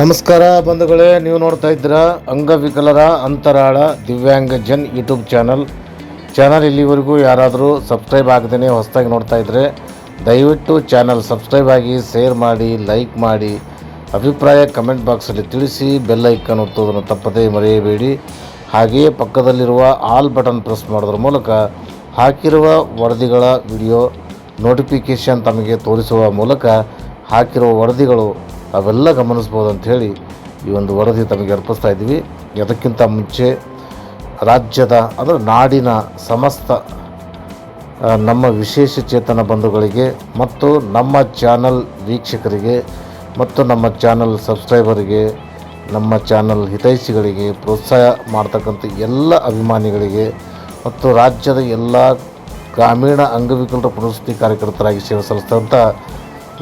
ನಮಸ್ಕಾರ ಬಂಧುಗಳೇ, ನೀವು ನೋಡ್ತಾ ಇದ್ದೀರಾ ಅಂಗವಿಕಲರ ಅಂತರಾಳ ದಿವ್ಯಾಂಗ ಜನ್ ಯೂಟ್ಯೂಬ್ ಚಾನಲ್. ಚಾನಲ್ ಇಲ್ಲಿವರೆಗೂ ಯಾರಾದರೂ ಸಬ್ಸ್ಕ್ರೈಬ್ ಆಗದೇ ಹೊಸದಾಗಿ ನೋಡ್ತಾ ಇದ್ದರೆ ದಯವಿಟ್ಟು ಚಾನಲ್ ಸಬ್ಸ್ಕ್ರೈಬ್ ಆಗಿ, ಶೇರ್ ಮಾಡಿ, ಲೈಕ್ ಮಾಡಿ, ಅಭಿಪ್ರಾಯ ಕಮೆಂಟ್ ಬಾಕ್ಸಲ್ಲಿ ತಿಳಿಸಿ, ಬೆಲ್ ಐಕನ್ ಒತ್ತೋದನ್ನು ತಪ್ಪದೇ ಮರೆಯಬೇಡಿ. ಹಾಗೆಯೇ ಪಕ್ಕದಲ್ಲಿರುವ ಆಲ್ ಬಟನ್ ಪ್ರೆಸ್ ಮಾಡೋದ್ರ ಮೂಲಕ ಹಾಕಿರುವ ವರದಿಗಳ ವಿಡಿಯೋ ನೋಟಿಫಿಕೇಷನ್ ತಮಗೆ ತೋರಿಸುವ ಮೂಲಕ ಹಾಕಿರುವ ವರದಿಗಳು ಅವೆಲ್ಲ ಗಮನಿಸ್ಬೋದು ಅಂತ ಹೇಳಿ ಈ ಒಂದು ವರದಿ ತಮಗೆ ಅರ್ಪಿಸ್ತಾ ಇದ್ದೀವಿ. ಅದಕ್ಕಿಂತ ಮುಂಚೆ ರಾಜ್ಯದ, ಅಂದರೆ ನಾಡಿನ ಸಮಸ್ತ ನಮ್ಮ ವಿಶೇಷ ಚೇತನ ಬಂಧುಗಳಿಗೆ ಮತ್ತು ನಮ್ಮ ಚಾನಲ್ ವೀಕ್ಷಕರಿಗೆ ಮತ್ತು ನಮ್ಮ ಚಾನಲ್ ಸಬ್ಸ್ಕ್ರೈಬರಿಗೆ, ನಮ್ಮ ಚಾನಲ್ ಹಿತೈಷಿಗಳಿಗೆ ಪ್ರೋತ್ಸಾಹ ಮಾಡ್ತಕ್ಕಂಥ ಎಲ್ಲ ಅಭಿಮಾನಿಗಳಿಗೆ ಮತ್ತು ರಾಜ್ಯದ ಎಲ್ಲ ಗ್ರಾಮೀಣ ಅಂಗವಿಕಲರ ಪುನರ್ವಸತಿ ಕಾರ್ಯಕರ್ತರಾಗಿ ಸೇವೆ ಸಲ್ಲಿಸ್ತಕ್ಕಂಥ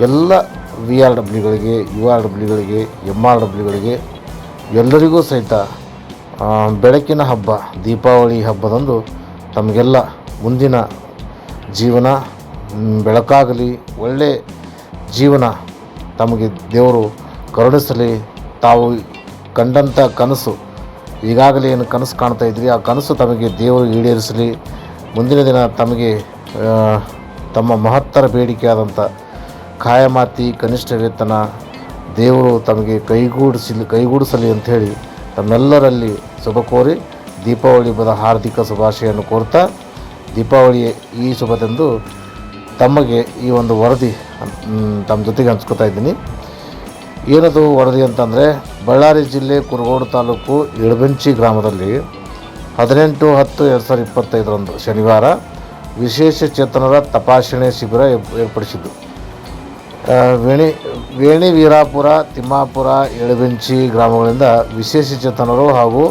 ಎಲ್ಲ ವಿ ಆರ್ ಡಬ್ಲ್ಯೂಗಳಿಗೆ ಯು ಆರ್ ಡಬ್ಲ್ಯೂಗಳಿಗೆ ಎಂ ಆರ್ ಡಬ್ಲ್ಯೂಗಳಿಗೆ ಎಲ್ಲರಿಗೂ ಸಹಿತ ಬೆಳಕಿನ ಹಬ್ಬ, ದೀಪಾವಳಿ ಹಬ್ಬದಂದು ತಮಗೆಲ್ಲ ಮುಂದಿನ ಜೀವನ ಬೆಳಕಾಗಲಿ, ಒಳ್ಳೆ ಜೀವನ ತಮಗೆ ದೇವರು ಕರುಣಿಸಲಿ. ತಾವು ಕಂಡಂಥ ಕನಸು, ಈಗಾಗಲೇ ಏನು ಕನಸು ಕಾಣ್ತಾ ಇದ್ರಿ, ಆ ಕನಸು ತಮಗೆ ದೇವರು ಈಡೇರಿಸಲಿ. ಮುಂದಿನ ದಿನ ತಮಗೆ ತಮ್ಮ ಮಹತ್ತರ ಬೇಡಿಕೆಯಾದಂಥ ಖಾಯಮಾತಿ ಕನಿಷ್ಠ ವೇತನ ದೇವರು ತಮಗೆ ಕೈಗೂಡಿಸಲಿ ಕೈಗೂಡಿಸಲಿ ಅಂಥೇಳಿ ತಮ್ಮೆಲ್ಲರಲ್ಲಿ ಶುಭ ಕೋರಿ ದೀಪಾವಳಿ ಹಬ್ಬದ ಹಾರ್ದಿಕ ಶುಭಾಶಯನ್ನು ಕೋರ್ತಾ ದೀಪಾವಳಿ ಈ ಶುಭದಂದು ತಮಗೆ ಈ ಒಂದು ವರದಿ ತಮ್ಮ ಜೊತೆಗೆ ಹಂಚ್ಕೋತಾ ಇದ್ದೀನಿ. ಏನದು ವರದಿ ಅಂತಂದರೆ ಬಳ್ಳಾರಿ ಜಿಲ್ಲೆ ಕುರುಗೋಡು ತಾಲೂಕು ಇಳಬೆಂಚಿ ಗ್ರಾಮದಲ್ಲಿ ಹದಿನೆಂಟು ಹತ್ತು ಎರಡು ಸಾವಿರದ ಇಪ್ಪತ್ತೈದರಂದು ಶನಿವಾರ ವಿಶೇಷ ಚೇತನರ ತಪಾಸಣೆ ಶಿಬಿರ ಏರ್ಪಡಿಸಿದ್ದು. ವೇಣಿ ವೇಣಿ ವೀರಾಪುರ, ತಿಮ್ಮಾಪುರ, ಎಳಬೆಂಚಿ ಗ್ರಾಮಗಳಿಂದ ವಿಶೇಷ ಚೇತನರು ಹಾಗೂ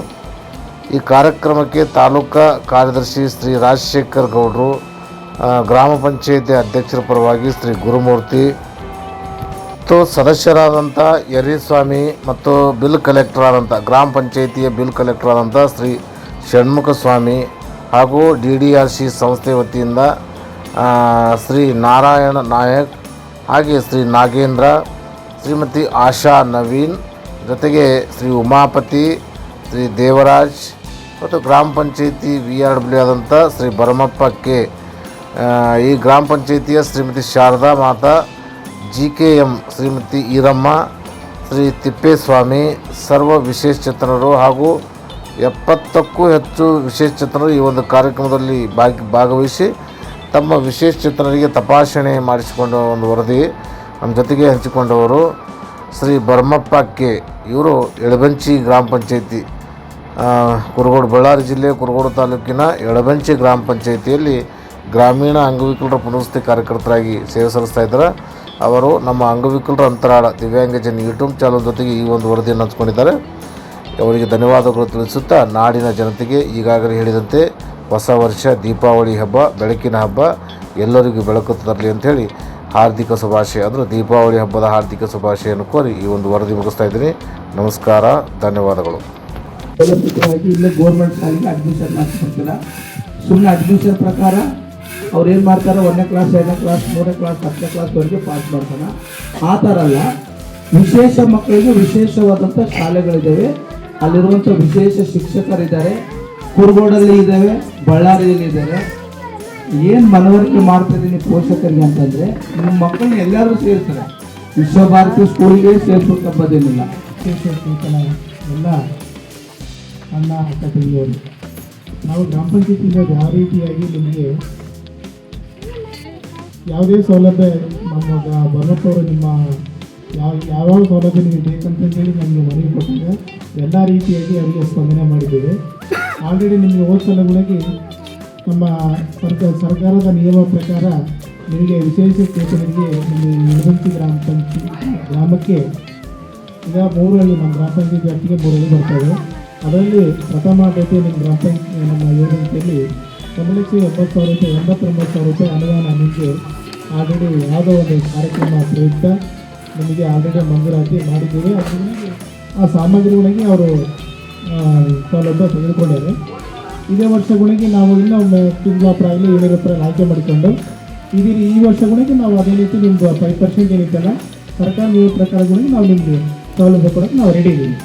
ಈ ಕಾರ್ಯಕ್ರಮಕ್ಕೆ ತಾಲೂಕಾ ಕಾರ್ಯದರ್ಶಿ ಶ್ರೀ ರಾಜಶೇಖರ್ ಗೌಡರು ಗ್ರಾಮ ಪಂಚಾಯಿತಿ ಅಧ್ಯಕ್ಷರ ಪರವಾಗಿ ಶ್ರೀ ಗುರುಮೂರ್ತಿ, ಮತ್ತು ಸದಸ್ಯರಾದಂಥ ಯರಿಸ್ವಾಮಿ ಮತ್ತು ಬಿಲ್ ಕಲೆಕ್ಟರ್ ಆದಂಥ ಗ್ರಾಮ ಪಂಚಾಯಿತಿಯ ಬಿಲ್ ಕಲೆಕ್ಟರ್ ಆದಂಥ ಶ್ರೀ ಷಣ್ಮುಖ ಸ್ವಾಮಿ ಹಾಗೂ ಡಿ ಡಿ ಆರ್ ಸಿ ಸಂಸ್ಥೆ ವತಿಯಿಂದ ಶ್ರೀ ನಾರಾಯಣ ನಾಯಕ್ ಹಾಗೆ ಶ್ರೀ ನಾಗೇಂದ್ರ, ಶ್ರೀಮತಿ ಆಶಾ ನವೀನ್, ಜೊತೆಗೆ ಶ್ರೀ ಉಮಾಪತಿ, ಶ್ರೀ ದೇವರಾಜ್ ಮತ್ತು ಗ್ರಾಮ ಪಂಚಾಯಿತಿ ವಿ ಆರ್ ಡಬ್ಲ್ಯೂ ಆದಂಥ ಶ್ರೀ ಭರಮಪ್ಪ ಕೆ. ಈ ಗ್ರಾಮ ಪಂಚಾಯಿತಿಯ Shrimati Sharada Mata, G K M Shrimati Eramma, Shri Tippeswamy, ಸರ್ವ ವಿಶೇಷಚೇತನರು ಹಾಗೂ ಎಪ್ಪತ್ತಕ್ಕೂ ಹೆಚ್ಚು ವಿಶೇಷಚೇತನರು ಈ ಒಂದು ಕಾರ್ಯಕ್ರಮದಲ್ಲಿ ಭಾಗಿ, ಭಾಗವಹಿಸಿ ತಮ್ಮ ವಿಶೇಷ ಚಿತ್ರರಿಗೆ ತಪಾಸಣೆ ಮಾಡಿಸಿಕೊಂಡ ಒಂದು ವರದಿ ನಮ್ಮ ಜೊತೆಗೆ ಹಂಚಿಕೊಂಡವರು ಶ್ರೀ ಬರ್ಮಪ್ಪ ಕೆ. ಇವರು ಎಳಬಂಚಿ ಗ್ರಾಮ ಪಂಚಾಯಿತಿ ಕುರುಗೋಡು ಬಳ್ಳಾರಿ ಜಿಲ್ಲೆ, ಕುರುಗೋಡು ತಾಲೂಕಿನ ಎಳಬಂಚಿ ಗ್ರಾಮ ಪಂಚಾಯಿತಿಯಲ್ಲಿ ಗ್ರಾಮೀಣ ಅಂಗವಿಕಲರ ಪುನರ್ವಸತಿ ಕಾರ್ಯಕರ್ತರಾಗಿ ಸೇವೆ ಸಲ್ಲಿಸ್ತಾ ಇದ್ದಾರೆ. ಅವರು ನಮ್ಮ ಅಂಗವಿಕಲರ ಅಂತರಾಳ ದಿವ್ಯಾಂಗಜನ್ ಯೂಟ್ಯೂಬ್ ಚಾನಲ್ ಜೊತೆಗೆ ಈ ಒಂದು ವರದಿಯನ್ನು ಹಂಚ್ಕೊಂಡಿದ್ದಾರೆ. ಅವರಿಗೆ ಧನ್ಯವಾದಗಳು ತಿಳಿಸುತ್ತಾ ನಾಡಿನ ಜನತೆಗೆ ಈಗಾಗಲೇ ಹೇಳಿದಂತೆ ಹೊಸ ವರ್ಷ, ದೀಪಾವಳಿ ಹಬ್ಬ, ಬೆಳಕಿನ ಹಬ್ಬ, ಎಲ್ಲರಿಗೂ ಬೆಳಕು ತರಲಿ ಅಂಥೇಳಿ ಹಾರ್ದಿಕ ಶುಭಾಶಯ. ಅಂದರೆ ದೀಪಾವಳಿ ಹಬ್ಬದ ಹಾರ್ದಿಕ ಶುಭಾಶಯನ್ನು ಕೋರಿ ಈ ಒಂದು ವರದಿ ಮುಗಿಸ್ತಾ ಇದ್ದೀನಿ. ನಮಸ್ಕಾರ, ಧನ್ಯವಾದಗಳು. ಇಲ್ಲೇ ಶಾಲೆಗೆ ಅಡ್ಮಿಷನ್ ಸುಮ್ಮನೆ ಅಡ್ಮಿಷನ್ ಪ್ರಕಾರ ಅವ್ರು ಏನು ಮಾಡ್ತಾರೆ ಒಂದನೇ ಕ್ಲಾಸ್ ಎರಡನೇ ಕ್ಲಾಸ್ ಮೂರನೇ ಕ್ಲಾಸ್ ಹತ್ತನೇ ಕ್ಲಾಸ್ವರೆಗೆ ಪಾಸ್ ಮಾಡ್ತಾನೆ ಆ ಥರ ಅಲ್ಲ, ವಿಶೇಷ ಮಕ್ಕಳಿಗೆ ವಿಶೇಷವಾದಂಥ ಶಾಲೆಗಳಿದ್ದಾವೆ ಅಲ್ಲಿರುವಂಥ ವಿಶೇಷ ಶಿಕ್ಷಕರಿದ್ದಾರೆ. ಕುರುಗೋಡಲ್ಲಿ ಇದ್ದಾವೆ, ಬಳ್ಳಾರಿಯಲ್ಲಿ ಇದ್ದಾರೆ ಏನು ಮನವರಿಕೆ ಮಾಡ್ತಾ ಇದ್ದೀನಿ ಪೋಷಕರಿಗೆ ಅಂತಂದರೆ ನಿಮ್ಮ ಮಕ್ಕಳನ್ನ ಎಲ್ಲರೂ ಸೇರ್ತಾರೆ ವಿಶ್ವಭಾರತಿ ಸ್ಕೂಲಿಗೆ ಸೇರ್ಸೋಕೆ ವಿಶೇಷ ಚೇತನ ಎಲ್ಲ ಅಣ್ಣ, ಅಕ್ಕ ತಂಗಿಯವರು ನಾವು ಗ್ರಾಮ ಪಂಚಾಯತಿಯಿಂದ ಯಾವ ರೀತಿಯಾಗಿ ನಿಮಗೆ ಯಾವುದೇ ಸೌಲಭ್ಯ ನಮ್ಮ ಬರಪ್ಪವರು ನಿಮ್ಮ ಯಾವ, ಯಾವ್ಯಾವ ಸೌಲಭ್ಯ ನಿಮಗೆ ಬೇಕಂತೇಳಿ ನಮಗೆ ಮನವಿ ಕೊಟ್ಟಿದೆ ಎಲ್ಲ ರೀತಿಯಾಗಿ ಅವರಿಗೆ ಸ್ಪಂದನೆ ಮಾಡಿದ್ದೇವೆ. ಆಲ್ರೆಡಿ ನಿಮಗೆ ಹೋದ ಸಲಗಳಿಗೆ ನಮ್ಮ ಸರ್ಕಾರ ಸರ್ಕಾರದ ನಿಯಮ ಪ್ರಕಾರ ನಿಮಗೆ ವಿಶೇಷ ಚೇತನರಿಗೆ ನಿಮ್ಮ ಯಲಬಂಚಿ ಗ್ರಾಮ ಪಂಚಾಯತ್ ಗ್ರಾಮಕ್ಕೆ ಈಗ ಮೂರಲ್ಲಿ ನಮ್ಮ ಗ್ರಾಮ ಪಂಚಾಯತ್ ವ್ಯಾಪ್ತಿಗೆ ಮೂರಲ್ಲಿ ಬರ್ತವೆ. ಅದರಲ್ಲಿ ಪ್ರಥಮ ಆದ್ಯತೆ ನಿಮ್ಮ ಗ್ರಾಮ ಪಂಚಾಯತ್ ನಮ್ಮ ಯೋಜನೆಯಲ್ಲಿ ಒಂದು ಲಕ್ಷ ಎಪ್ಪತ್ತು ಸಾವಿರ ರೂಪಾಯಿ ಎಂಬತ್ತೊಂಬತ್ತು ಸಾವಿರ ರೂಪಾಯಿ ಅನುದಾನ ನಿಮಗೆ ಆಲ್ರೆಡಿ ಯಾವುದೋ ಒಂದು ಕಾರ್ಯಕ್ರಮ ಪ್ರಯುಕ್ತ ನಿಮಗೆ ಆಲ್ರೆಡಿ ಮಂಜೂರಾತಿ ಮಾಡಿದ್ದೀವಿ. ಅದರಲ್ಲಿ ಆ ಸಾಮಗ್ರಿಗಳಿಗೆ ಅವರು ಸೌಲಭ್ಯ ತೆಗೆದುಕೊಂಡಿದ್ದಾರೆ ಇದೇ ವರ್ಷಗಳಿಗೆ ನಾವು ಇನ್ನೊಮ್ಮೆ ತಿಂಗಳ ಆಗಲಿ ರೂಪಾಯಿ ಆಯ್ಕೆ ಮಾಡಿಕೊಂಡು, ಇದೀರಿ ಈ ವರ್ಷಗಳಿಗೆ ನಾವು ಅದೇ ರೀತಿ ನಿಮ್ಮದು ಫೈವ್ ಪರ್ಸೆಂಟ್ ಏನಿತ್ತಲ್ಲ ಸರ್ಕಾರ ನಿಯಮ ಪ್ರಕಾರಗಳಿಗೆ ನಾವು ನಿಮಗೆ ಸೌಲಭ್ಯ ಕೊಡೋಕ್ಕೆ ನಾವು ರೆಡಿ ಇದ್ದೀವಿ.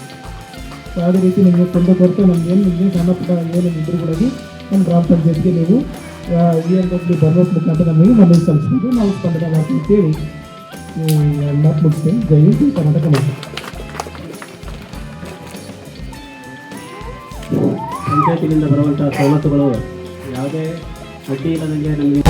ಯಾವುದೇ ರೀತಿ ನಿಮಗೆ ತೊಂದರೆ ಕೊರತೆ ನಮ್ಗೆ ಏನು ನಿಮಗೆ ಸಣ್ಣ ಪುಟ್ಟ ಏನು ಇದ್ರೂ ಕೂಡ ನಮ್ಮ ಗ್ರಾಮ ಪಂಚಾಯತ್ಗೆ ನೀವು ಈ ಎನ್ ಡಬ್ಲ್ಯೂ ಮುಖಾಂತರ ನಮಗೆ ಮನವಿ ಸಲ್ಲಿಸ್ಬೋದು ನಾವು ಸ್ಪಂದನೆ ಮಾಡ್ತೀವಿ. ಕೇಳಿ ಮಾತು ಮುಗಿಸ್ತೇನೆ. ಜೈ ಕರ್ನಾಟಕ ಮಾಡ್ತೀವಿ ಪಂಚಾಯತಿನಿಂದ ಬರುವಂಥ ಸವಲತ್ತುಗಳು ಯಾವುದೇ ಅಡ್ಡಿ ಇಲ್ಲದಂಗೆ ನಮಗೆ